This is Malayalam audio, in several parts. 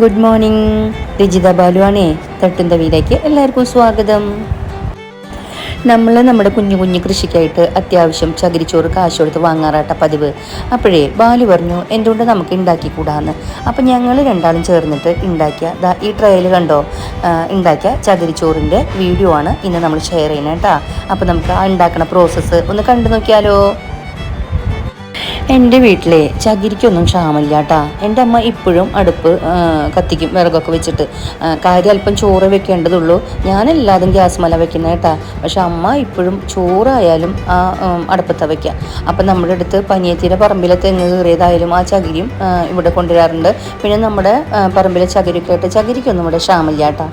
ഗുഡ് മോർണിംഗ് രജിത ബാലുവാണേ. വീടേക്ക് എല്ലാവർക്കും സ്വാഗതം. നമ്മൾ നമ്മുടെ കുഞ്ഞു കുഞ്ഞു കൃഷിക്കായിട്ട് അത്യാവശ്യം ചകിരിച്ചോറ് കാശ് കൊടുത്ത് വാങ്ങാറാട്ട പതിവ്. അപ്പോഴേ ബാലു പറഞ്ഞു എന്തുകൊണ്ട് നമുക്ക് ഉണ്ടാക്കിക്കൂടാന്ന് അപ്പം ഞങ്ങൾ രണ്ടാളും ചേർന്നിട്ട് ഉണ്ടാക്കിയ ദാ ഈ ട്രയൽ കണ്ടോ? ഉണ്ടാക്കിയ ചകിരിച്ചോറിന്റെ വീഡിയോ ആണ് ഇന്ന് നമ്മൾ ഷെയർ ചെയ്യുന്നത് കേട്ടോ അപ്പോൾ നമുക്ക് ആ ഉണ്ടാക്കുന്ന പ്രോസസ്സ് ഒന്ന് കണ്ടു നോക്കിയാലോ? എന്റെ വീട്ടിലെ ചകിരിക്കൊന്നും ക്ഷാമില്ല കേട്ടാ എന്റെ അമ്മ ഇപ്പോഴും അടുപ്പ് കത്തിക്കും വിറകൊക്കെ വെച്ചിട്ട്. കാര്യം അല്പം ചോറ് വെക്കേണ്ടതുള്ളൂ. ഞാനെല്ലാതും ഗ്യാസ് മല വെക്കുന്നത് കേട്ടാ. പക്ഷെ അമ്മ ഇപ്പോഴും ചോറായാലും ആ അടുപ്പത്ത വയ്ക്കുക അപ്പം നമ്മുടെ അടുത്ത് പനിയത്തിന്റെ പറമ്പിലെ തെങ്ങ് കയറിയതായാലും ആ ചകിരിയും ഇവിടെ കൊണ്ടുവരാറുണ്ട്. പിന്നെ നമ്മുടെ പറമ്പിലെ ചകിരിയൊക്കെ ആയിട്ട് ചകിരിക്കൊന്നും ഇവിടെ ക്ഷാമില്ല കേട്ടാ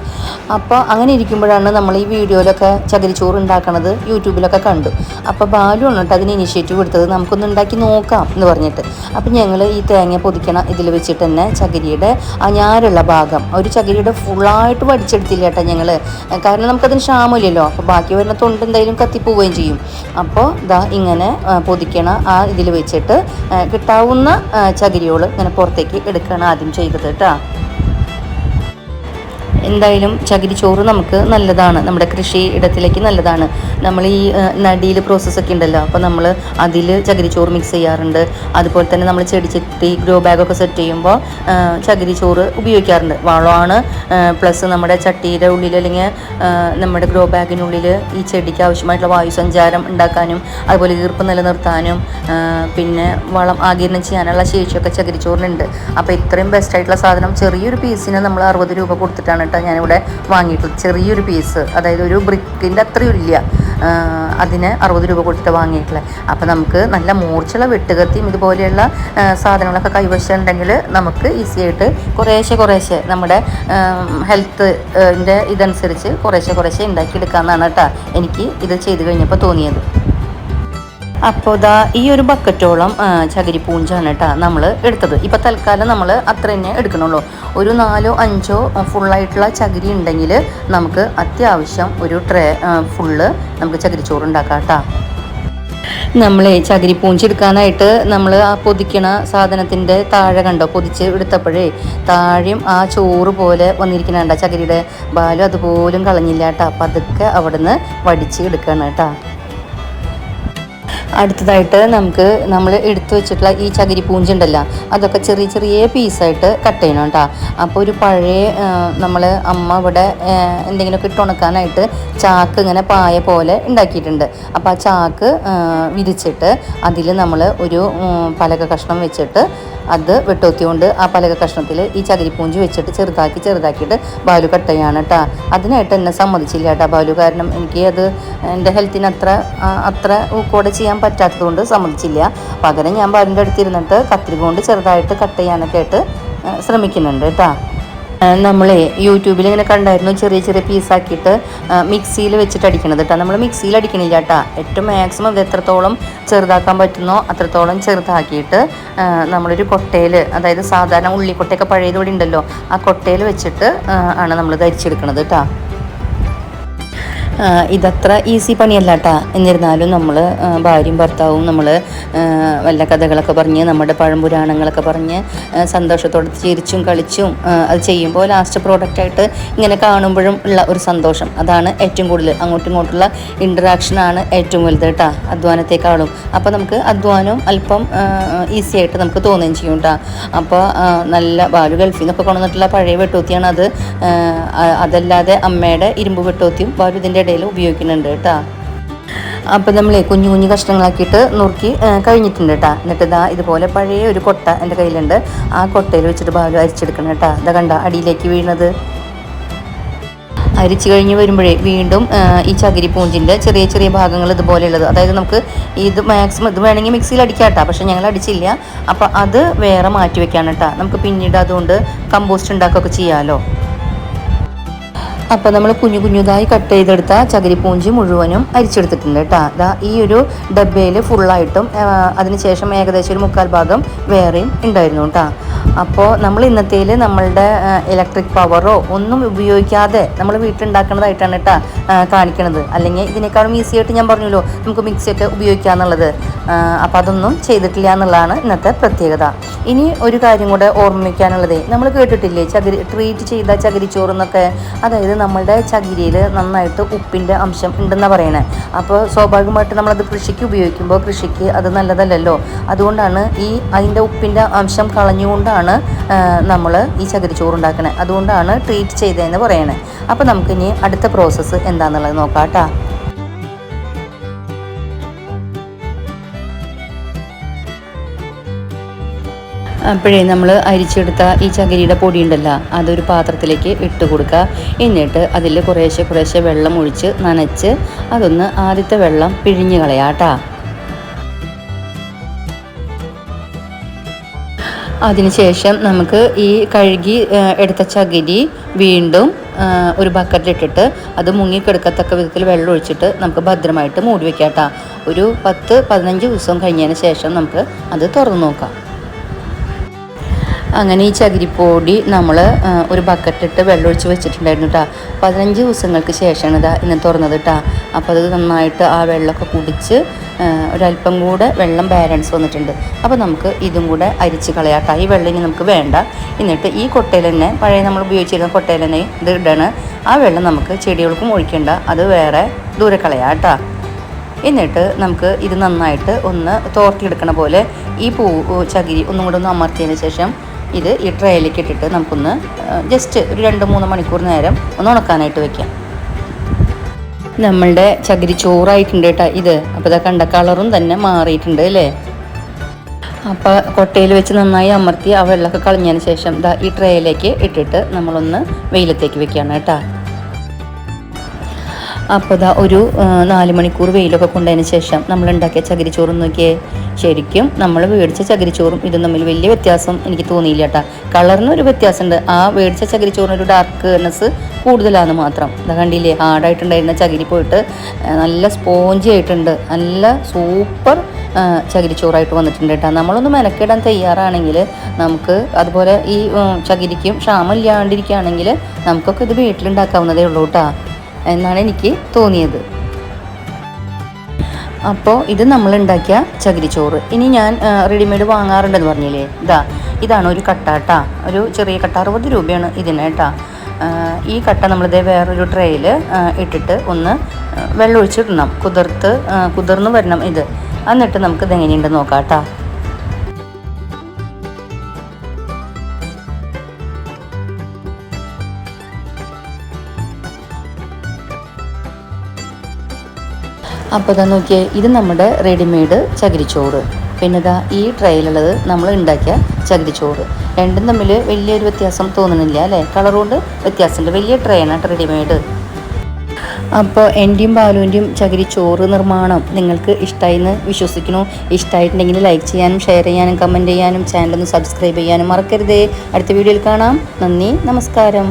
അപ്പോൾ അങ്ങനെ ഇരിക്കുമ്പോഴാണ് നമ്മൾ ഈ വീഡിയോയിലൊക്കെ ചോറ് ഉണ്ടാക്കണത് യൂട്യൂബിലൊക്കെ കണ്ടു. അപ്പോൾ ബാലു കേട്ടോ അതിന് ഇനിഷ്യേറ്റീവ് എടുത്തത് നമുക്കൊന്ന് ഉണ്ടാക്കി നോക്കാം. എന്ന് പറഞ്ഞിട്ട്. അപ്പം ഞങ്ങൾ ഈ തേങ്ങ പൊതിക്കണ ഇതിൽ വെച്ചിട്ട് തന്നെ ചകിരിയുടെ ആ ഞാരുള്ള ഭാഗം ഒരു ചകിരിയുടെ ഫുള്ളായിട്ട് വടിച്ചെടുത്തില്ല കേട്ടോ ഞങ്ങൾ കാരണം നമുക്കതിന് ക്ഷാമമില്ലല്ലോ. അപ്പോൾ ബാക്കി വരുന്ന തൊണ്ട് എന്തായാലും കത്തിപ്പോവുകയും ചെയ്യും. അപ്പോൾ ഇതാ ഇങ്ങനെ പൊതിക്കണം ആ ഇതിൽ വെച്ചിട്ട് കിട്ടാവുന്ന ചകിരിയോൾ ഇങ്ങനെ പുറത്തേക്ക് എടുക്കുകയാണ് ആദ്യം ചെയ്തത് കേട്ടോ. എന്തായാലും ചകിരിച്ചോറ് നമുക്ക് നല്ലതാണ്. നമ്മുടെ കൃഷി ഇടത്തിലേക്ക് നല്ലതാണ്. നമ്മൾ ഈ നടിയിൽ പ്രോസസ്സൊക്കെ ഉണ്ടല്ലോ. അപ്പോൾ നമ്മൾ അതിൽ ചകിരിച്ചോറ് മിക്സ് ചെയ്യാറുണ്ട്. അതുപോലെ തന്നെ നമ്മൾ ചെടി ചെത്തി ഗ്രോ ബാഗൊക്കെ സെറ്റ് ചെയ്യുമ്പോൾ ചകിരി ചകിരിച്ചോറ് ഉപയോഗിക്കാറുണ്ട്. വളമാണ് പ്ലസ് നമ്മുടെ ചട്ടിയുടെ ഉള്ളിൽ അല്ലെങ്കിൽ നമ്മുടെ ഗ്രോ ബാഗിനുള്ളിൽ ഈ ചെടിക്ക് ആവശ്യമായിട്ടുള്ള വായുസഞ്ചാരം ഉണ്ടാക്കാനും അതുപോലെ ഈർപ്പ് നിലനിർത്താനും പിന്നെ വളം ആകിരണം ചെയ്യാനുള്ള ശേഷിയൊക്കെ ചകിരിച്ചോറിനുണ്ട് അപ്പോൾ ഇത്രയും ബെസ്റ്റായിട്ടുള്ള സാധനം ചെറിയൊരു പീസിന് നമ്മൾ അറുപത് രൂപ കൊടുത്തിട്ടാണ് കേട്ടോ ഞാനിവിടെ വാങ്ങിയിട്ടുള്ളത്. ചെറിയൊരു പീസ് അതായത് ഒരു ബ്രിക്കിന്റെ അത്രയും ഇല്ല. അതിന് അറുപത് രൂപ കൊടുത്തിട്ട് വാങ്ങിയിട്ടുള്ളത് അപ്പോൾ നമുക്ക് നല്ല മൂർച്ചുള്ള വെട്ടുകത്തിയും ഇതുപോലെയുള്ള സാധനങ്ങളൊക്കെ കൈവശം ഉണ്ടെങ്കിൽ നമുക്ക് ഈസി ആയിട്ട് കുറേശ്ശെ കുറേശ്ശെ നമ്മുടെ ഹെൽത്ത് ഇതനുസരിച്ച് കുറേശ്ശെ കുറേശ്ശെ ഉണ്ടാക്കിയെടുക്കാമെന്നാണ് കേട്ടോ എനിക്ക് ഇത് ചെയ്ത് കഴിഞ്ഞപ്പോൾ തോന്നിയത്. അപ്പോൾ ഇതാ ഈ ഒരു ബക്കറ്റോളം ചകിരി പൂഞ്ചാണ് കേട്ടോ നമ്മൾ എടുത്തത്. ഇപ്പോൾ തൽക്കാലം നമ്മൾ അത്ര തന്നെ എടുക്കണുള്ളൂ. ഒരു നാലോ അഞ്ചോ ഫുള്ളായിട്ടുള്ള ചകിരി ഉണ്ടെങ്കിൽ നമുക്ക് അത്യാവശ്യം ഒരു ട്രേ ഫുള്ള് നമുക്ക് ചകിരിച്ചോറ് ഉണ്ടാക്കാം കേട്ടോ നമ്മളെ ചകിരി പൂഞ്ചെടുക്കാനായിട്ട് നമ്മൾ ആ പൊതിക്കണ സാധനത്തിന്റെ താഴെ കണ്ടോ? പൊതിച്ച് എടുത്തപ്പോഴേ താഴെയും ആ ചോറ് പോലെ വന്നിരിക്കണ കണ്ടോ? ചകിരിയുടെ ബാലും അതുപോലും കളഞ്ഞില്ല കേട്ടോ പതുക്കെ അവിടുന്ന് വടിച്ച് എടുക്കണം കേട്ടോ അടുത്തതായിട്ട് നമുക്ക് നമ്മൾ എടുത്തു വെച്ചിട്ടുള്ള ഈ ചകിരി പൂഞ്ചുണ്ടല്ല അതൊക്കെ ചെറിയ ചെറിയ പീസായിട്ട് കട്ട് ചെയ്യണം കേട്ടോ. അപ്പോൾ ഒരു പഴയ നമ്മൾ അമ്മ ഇവിടെ എന്തെങ്കിലുമൊക്കെ ഇട്ട് ഉണക്കാനായിട്ട് ചാക്ക് ഇങ്ങനെ പായ പോലെ ഉണ്ടാക്കിയിട്ടുണ്ട്. അപ്പോൾ ആ ചാക്ക് വിരിച്ചിട്ട് അതിൽ നമ്മൾ ഒരു പലക കഷ്ണം വെച്ചിട്ട് അത് വെട്ടോത്തി കൊണ്ട് ആ പലക കഷ്ണത്തിൽ ഈ ചകിരിപ്പൂഞ്ചി വെച്ചിട്ട് ചെറുതാക്കി ചെറുതാക്കിയിട്ട് ബാലു കട്ടയാണ് കേട്ടോ അതിനായിട്ട് എന്നെ സമ്മതിച്ചില്ല കേട്ടോ ബാലു. കാരണം എനിക്ക് അത് എന്റെ ഹെൽത്തിന് അത്ര അത്ര കൂടെ ചെയ്യാൻ പറ്റാത്തത് കൊണ്ട് സമ്മതിച്ചില്ല. പകരം ഞാൻ ബാലുവിന്റെ അടുത്തിരുന്നിട്ട് കത്തിരി കൊണ്ട് ചെറുതായിട്ട് കട്ട് ചെയ്യാനൊക്കെ ആയിട്ട് ശ്രമിക്കുന്നുണ്ട് കേട്ടോ നമ്മൾ യൂട്യൂബിൽ ഇങ്ങനെ കണ്ടായിരുന്നു ചെറിയ ചെറിയ പീസാക്കിയിട്ട് മിക്സിയിൽ വെച്ചിട്ട് അടിക്കണത് കേട്ടോ നമ്മൾ മിക്സിയിൽ അടിക്കണില്ല കേട്ടോ ഏറ്റവും മാക്സിമം ഇത് എത്രത്തോളം ചെറുതാക്കാൻ പറ്റുന്നോ അത്രത്തോളം ചെറുതാക്കിയിട്ട് നമ്മളൊരു കൊട്ടയിൽ അതായത് സാധാരണ ഉള്ളിക്കൊട്ടയൊക്കെ പഴയതോടെ ഉണ്ടല്ലോ ആ കൊട്ടയിൽ വെച്ചിട്ട് ആണ് നമ്മൾ ധരിച്ചെടുക്കണത് കേട്ടോ ഇതത്ര ഈസി പണിയല്ല കേട്ടാ എന്നിരുന്നാലും നമ്മൾ ഭാര്യയും ഭർത്താവും നമ്മൾ വല്ല കഥകളൊക്കെ പറഞ്ഞ് നമ്മുടെ പഴംപുരാണങ്ങളൊക്കെ പറഞ്ഞ് സന്തോഷത്തോടെ ചിരിച്ചും കളിച്ചും അത് ചെയ്യുമ്പോൾ ലാസ്റ്റ് പ്രോഡക്റ്റായിട്ട് ഇങ്ങനെ കാണുമ്പോഴും ഉള്ള ഒരു സന്തോഷം. അതാണ് ഏറ്റവും കൂടുതൽ അങ്ങോട്ടും ഇങ്ങോട്ടുള്ള ഇൻട്രാക്ഷനാണ് ഏറ്റവും വലുത് കേട്ടാ അധ്വാനത്തെക്കാളും. അപ്പോൾ നമുക്ക് അധ്വാനവും അല്പം ഈസി ആയിട്ട് നമുക്ക് തോന്നുകയും ചെയ്യും കേട്ടോ അപ്പോൾ നല്ല ബാലു ഗൾഫിൽ നിന്നൊക്കെ കൊണ്ടുവന്നിട്ടുള്ള പഴയ വെട്ടൂത്തിയാണ് അത് അതല്ലാതെ അമ്മയുടെ ഇരുമ്പ് വെട്ടൂത്തിയും ബാലു ഇതിന്റെ ഇടയിൽ ഉപയോഗിക്കുന്നുണ്ട് കേട്ടോ. അപ്പം നമ്മൾ കുഞ്ഞു കുഞ്ഞു കഷ്ണങ്ങളാക്കിയിട്ട് നുറുക്കി കഴിഞ്ഞിട്ടുണ്ട് കേട്ടോ. എന്നിട്ട് ഇതാ ഇതുപോലെ പഴയ ഒരു കൊട്ട എന്റെ കയ്യിലുണ്ട്. ആ കൊട്ടയിൽ വെച്ചിട്ട് ബാലു അരിച്ചെടുക്കണം കേട്ടോ. ഇതാ കണ്ട അടിയിലേക്ക് വീണത്. അരിച്ചു കഴിഞ്ഞ് വരുമ്പോഴേ വീണ്ടും ഈ ചകിരി പൂഞ്ചിന്റെ ചെറിയ ചെറിയ ഭാഗങ്ങൾ ഇതുപോലെയുള്ളത്. അതായത് നമുക്ക് ഇത് മാക്സിമം ഇത് വേണമെങ്കിൽ മിക്സിയിൽ അടിക്കാം കേട്ടോ. പക്ഷെ ഞങ്ങൾ അടിച്ചില്ല. അപ്പോൾ അത് വേറെ മാറ്റി വെക്കാണ് കേട്ടോ. നമുക്ക് പിന്നീട് അതുകൊണ്ട് കമ്പോസ്റ്റ് ഉണ്ടാക്കുകയൊക്കെ ചെയ്യാമല്ലോ അപ്പോൾ നമ്മൾ കുഞ്ഞു കുഞ്ഞുതായി കട്ട് ചെയ്തെടുത്ത ചകിരിപ്പൂഞ്ചി മുഴുവനും അരിച്ചെടുത്തിട്ടുണ്ട് കേട്ടോ അതാ ഈ ഒരു ഡബ്ബയിൽ ഫുള്ളായിട്ടും അതിനുശേഷം ഏകദേശം ഒരു മുക്കാൽ ഭാഗം വേറെയും ഉണ്ടായിരുന്നു കേട്ടോ അപ്പോൾ നമ്മൾ ഇന്നത്തേൽ നമ്മളുടെ ഇലക്ട്രിക് പവറോ ഒന്നും ഉപയോഗിക്കാതെ നമ്മൾ വീട്ടിലുണ്ടാക്കുന്നതായിട്ടാണ് കേട്ടോ കാണിക്കണത്. അല്ലെങ്കിൽ ഇതിനേക്കാളും ഈസി ആയിട്ട് ഞാൻ പറഞ്ഞല്ലോ നമുക്ക് മിക്സിയൊക്കെ ഉപയോഗിക്കാന്നുള്ളത്. അപ്പോൾ അതൊന്നും ചെയ്തിട്ടില്ല എന്നുള്ളതാണ് ഇന്നത്തെ പ്രത്യേകത. ഇനി ഒരു കാര്യം കൂടെ ഓർമ്മിക്കാനുള്ളത്. നമ്മൾ കേട്ടിട്ടില്ലേ? ചകിരി ട്രീറ്റ് ചെയ്ത ചകിരിച്ചോറ് എന്നൊക്കെ അതായത് നമ്മളുടെ ചകിരിയിൽ നന്നായിട്ട് ഉപ്പിന്റെ അംശം ഉണ്ടെന്നാണ് പറയണേ. അപ്പോൾ സ്വാഭാവികമായിട്ട് നമ്മളത് കൃഷിക്ക് ഉപയോഗിക്കുമ്പോൾ കൃഷിക്ക് അത് നല്ലതല്ലല്ലോ. അതുകൊണ്ടാണ് ഈ അതിന്റെ ഉപ്പിന്റെ അംശം കളഞ്ഞുകൊണ്ടാണ് നമ്മൾ ഈ ചകിരിച്ചോറ് ഉണ്ടാക്കണേ അതുകൊണ്ടാണ് ട്രീറ്റ് ചെയ്തതെന്ന് പറയണേ. അപ്പോൾ നമുക്കിനി അടുത്ത പ്രോസസ്സ് എന്താണെന്നുള്ളത് നോക്കാം കേട്ടോ അപ്പോഴേ നമ്മൾ അരിച്ചെടുത്ത ഈ ചകിരിയുടെ പൊടി ഉണ്ടല്ലോ അതൊരു പാത്രത്തിലേക്ക് ഇട്ട് കൊടുക്കുക. എന്നിട്ട് അതിൽ കുറേശ്ശെ കുറേശ്ശെ വെള്ളം ഒഴിച്ച് നനച്ച് അതൊന്ന് ആദ്യത്തെ വെള്ളം പിഴിഞ്ഞ് കളയാട്ടാ അതിനുശേഷം നമുക്ക് ഈ കഴുകി എടുത്ത ചകിരി വീണ്ടും ഒരു ബക്കറ്റിലിട്ടിട്ട് അത് മുങ്ങിക്കെടുക്കത്തക്ക വിധത്തിൽ വെള്ളം ഒഴിച്ചിട്ട് നമുക്ക് ഭദ്രമായിട്ട് മൂടി വെക്കാം ഒരു പത്ത് പതിനഞ്ച് ദിവസം കഴിഞ്ഞതിന് ശേഷം നമുക്ക് അത് തുറന്നു നോക്കാം. അങ്ങനെ ഈ ചകിരിപ്പൊടി നമ്മൾ ഒരു ബക്കറ്റിട്ട് വെള്ളമൊഴിച്ച് വെച്ചിട്ടുണ്ടായിരുന്നു കേട്ടോ പതിനഞ്ച് ദിവസങ്ങൾക്ക് ശേഷമാണ് ഇതാ ഇന്ന് തുറന്നത് കേട്ടോ അപ്പോൾ അത് നന്നായിട്ട് ആ വെള്ളമൊക്കെ കുടിച്ച് ഒരല്പം കൂടെ വെള്ളം ബാലൻസ് വന്നിട്ടുണ്ട്. അപ്പോൾ നമുക്ക് ഇതും കൂടെ അരിച്ച് കളയാട്ടോ ഈ വെള്ളം ഇനി നമുക്ക് വേണ്ട. എന്നിട്ട് ഈ കൊട്ടയിൽ തന്നെ പഴയ നമ്മൾ ഉപയോഗിച്ചിരുന്ന കൊട്ടയിൽ തന്നെ ഇത് ഇടണം. ആ വെള്ളം നമുക്ക് ചെടികൾക്കും ഒഴിക്കേണ്ട. അത് വേറെ ദൂരെ കളയാം കേട്ടോ എന്നിട്ട് നമുക്ക് ഇത് നന്നായിട്ട് ഒന്ന് തോർത്തിയെടുക്കണ പോലെ ഈ പൂ ചകിരി ഒന്നും കൂടെ ഒന്ന് അമർത്തിയതിന് ശേഷം ഇത് ഈ ട്രേയിലേക്ക് ഇട്ടിട്ട് നമുക്കൊന്ന് ജസ്റ്റ് ഒരു രണ്ട് മൂന്ന് മണിക്കൂർ നേരം ഒന്ന് ഉണക്കാനായിട്ട് വെക്കാം. നമ്മളുടെ ചകിരി ചോറായിട്ടുണ്ട് കേട്ടോ ഇത്. അപ്പോൾ ഇതാ കണ്ട കളറും തന്നെ മാറിയിട്ടുണ്ട് അല്ലേ? അപ്പോൾ കൊട്ടയിൽ വെച്ച് നന്നായി അമർത്തി ആ വെള്ളമൊക്കെ കളഞ്ഞതിന് ശേഷം ദാ ഈ ട്രേയിലേക്ക് ഇട്ടിട്ട് നമ്മളൊന്ന് വെയിലത്തേക്ക് വെക്കുകയാണ് കേട്ടോ അപ്പോൾ ഇതാ ഒരു നാല് മണിക്കൂർ വെയിലൊക്കെ കൊണ്ടതിന് ശേഷം നമ്മൾ ഉണ്ടാക്കിയ ചകിരിച്ചോറ് നോക്കിയേ. ശരിക്കും നമ്മൾ മേടിച്ച ചകിരിച്ചോറും ഇതും തമ്മിൽ വലിയ വ്യത്യാസം എനിക്ക് തോന്നിയില്ല കേട്ടോ കളറിന് ഒരു വ്യത്യാസമുണ്ട്. ആ മേടിച്ച ചകിരിച്ചോറിന് ഒരു ഡാർക്ക്നെസ് കൂടുതലാണ് മാത്രം. ഇതാ കണ്ടില്ലേ ഹാർഡായിട്ടുണ്ടായിരുന്ന ചകിരി പോയിട്ട് നല്ല സ്പോഞ്ചി ആയിട്ടുണ്ട്. നല്ല സൂപ്പർ ചകിരിച്ചോറായിട്ട് വന്നിട്ടുണ്ട് കേട്ടോ നമ്മളൊന്ന് മെനക്കിടാൻ തയ്യാറാണെങ്കിൽ നമുക്ക് അതുപോലെ ഈ ചകിരിക്കും ക്ഷാമം ഇല്ലാണ്ടിരിക്കുകയാണെങ്കിൽ നമുക്കൊക്കെ ഇത് വീട്ടിലുണ്ടാക്കാവുന്നതേ ഉള്ളൂ കേട്ടോ എന്നാണ് എനിക്ക് തോന്നിയത്. അപ്പോൾ ഇത് നമ്മൾ ഉണ്ടാക്കിയ ചകിരിച്ചോറ്. ഇനി ഞാൻ റെഡിമെയ്ഡ് വാങ്ങാറുണ്ടെന്ന് പറഞ്ഞില്ലേ? ഇതാ ഇതാണ് ഒരു കട്ട കേട്ടാ ഒരു ചെറിയ കട്ട അറുപത് രൂപയാണ് ഇതിനേട്ടാ ഈ കട്ട നമ്മളിതേ വേറൊരു ട്രേയിൽ ഇട്ടിട്ട് ഒന്ന് വെള്ളം ഒഴിച്ചിടണം കുതിർത്ത് കുതിർന്ന് വരണം ഇത്. എന്നിട്ട് നമുക്ക് ഇതെങ്ങനെയുണ്ടെന്ന് നോക്കാം കേട്ടോ അപ്പോൾ ഇതാ നോക്കിയേ ഇത് നമ്മുടെ റെഡിമെയ്ഡ് ചകിരിച്ചോറ്. പിന്നെ ഇതാ ഈ ട്രേയിലുള്ളത് നമ്മൾ ഉണ്ടാക്കിയ ചകിരിച്ചോറ്. രണ്ടും തമ്മിൽ വലിയൊരു വ്യത്യാസം തോന്നുന്നില്ല അല്ലേ? കളർ കൊണ്ട് വ്യത്യാസമുണ്ട്. വലിയ ട്രെയിനാണ് റെഡിമെയ്ഡ് അപ്പോൾ എന്റെയും ബാലുവിന്റെയും ചകിരി ചോറ് നിർമ്മാണം നിങ്ങൾക്ക് ഇഷ്ടമായി എന്ന് വിശ്വസിക്കുന്നു. ഇഷ്ടമായിട്ടുണ്ടെങ്കിൽ ലൈക്ക് ചെയ്യാനും ഷെയർ ചെയ്യാനും കമന്റ് ചെയ്യാനും ചാനലൊന്ന് സബ്സ്ക്രൈബ് ചെയ്യാനും മറക്കരുതേ. അടുത്ത വീഡിയോയിൽ കാണാം. നന്ദി നമസ്കാരം.